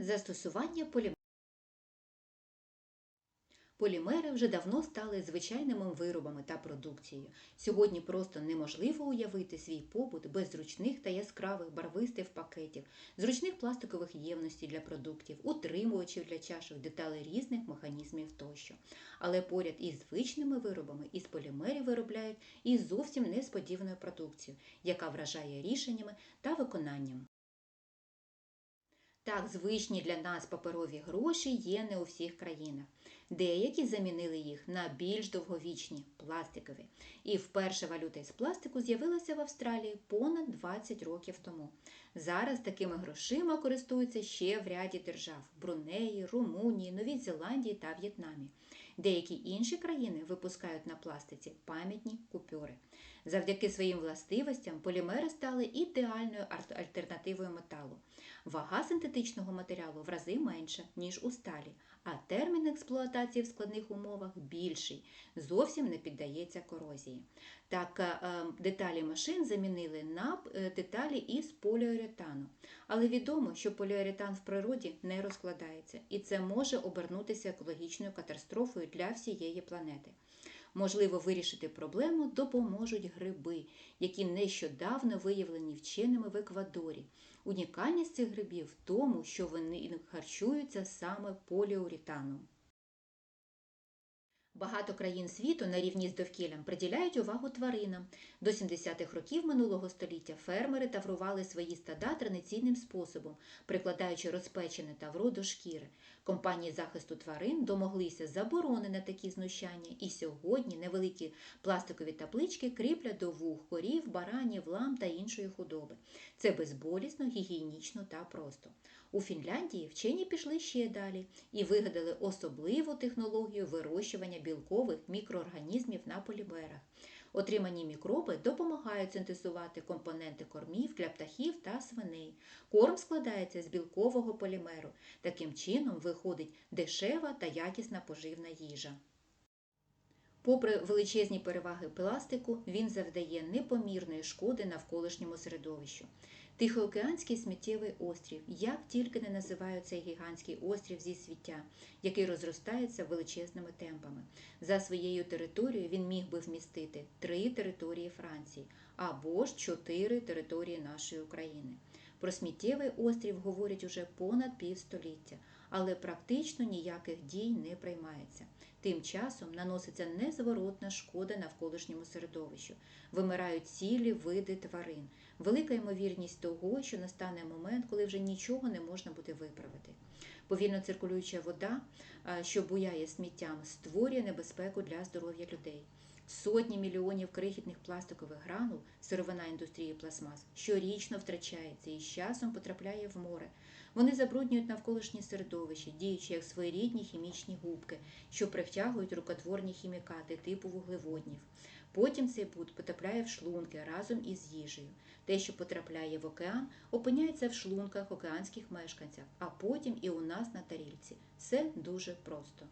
Застосування полімерів. Полімери вже давно стали звичайними виробами та продукцією. Сьогодні просто неможливо уявити свій побут без зручних та яскравих барвистих пакетів, зручних пластикових ємностей для продуктів, утримувачів для чашок, деталей різних механізмів тощо. Але поряд із звичними виробами із полімерів виробляють і зовсім несподівану продукцію, яка вражає рішеннями та виконанням. Так, звичні для нас паперові гроші є не у всіх країнах. Деякі замінили їх на більш довговічні пластикові. І вперше валюта із пластику з'явилася в Австралії понад 20 років тому. Зараз такими грошима користуються ще в ряді держав Брунеї, Румунії, Новій Зеландії та В'єтнамі. Деякі інші країни випускають на пластиці пам'ятні купюри. Завдяки своїм властивостям полімери стали ідеальною альтернативою металу. Вага синтетичного матеріалу в рази менша, ніж у сталі, а термін експлуатації в складних умовах більший, зовсім не піддається корозії. Так, е, е, деталі машин замінили на е, деталі із поліуретану. Але відомо, що поліуретан в природі не розкладається, і це може обернутися екологічною катастрофою для всієї планети. Можливо, вирішити проблему допоможуть гриби, які нещодавно виявлені вченими в Еквадорі. Унікальність цих грибів в тому, що вони харчуються саме поліуретаном. Багато країн світу на рівні з довкіллям приділяють увагу тваринам. До 70-х років минулого століття фермери таврували свої стада традиційним способом, прикладаючи розпечене тавро до шкіри. Компанії захисту тварин домоглися заборони на такі знущання, і сьогодні невеликі пластикові таблички кріплять до вух корів, баранів, лам та іншої худоби. Це безболісно, гігієнічно та просто. У Фінляндії вчені пішли ще далі і вигадали особливу технологію вирощування білкових мікроорганізмів на полімерах. Отримані мікроби допомагають синтезувати компоненти кормів для птахів та свиней. Корм складається з білкового полімеру. Таким чином виходить дешева та якісна поживна їжа. Попри величезні переваги пластику, він завдає непомірної шкоди навколишньому середовищу. Тихоокеанський сміттєвий острів, як тільки не називають цей гігантський острів зі свіття, який розростається величезними темпами. За своєю територією він міг би вмістити три території Франції або ж чотири території нашої України. Про сміттєвий острів говорять уже понад півстоліття, але практично ніяких дій не приймається. Тим часом наноситься незворотна шкода навколишньому середовищу, вимирають цілі види тварин, велика ймовірність того, що настане момент, коли вже нічого не можна буде виправити. Повільно циркулююча вода, що буяє сміттям, створює небезпеку для здоров'я людей. Сотні мільйонів крихітних пластикових гранул, сировина індустрії пластмас, щорічно втрачається і з часом потрапляє в море. Вони забруднюють навколишнє середовище, діючи як своєрідні хімічні губки, що притягують рукотворні хімікати типу вуглеводнів. Потім цей бруд потрапляє в шлунки разом із їжею. Те, що потрапляє в океан, опиняється в шлунках океанських мешканців, а потім і у нас на тарільці. Все дуже просто.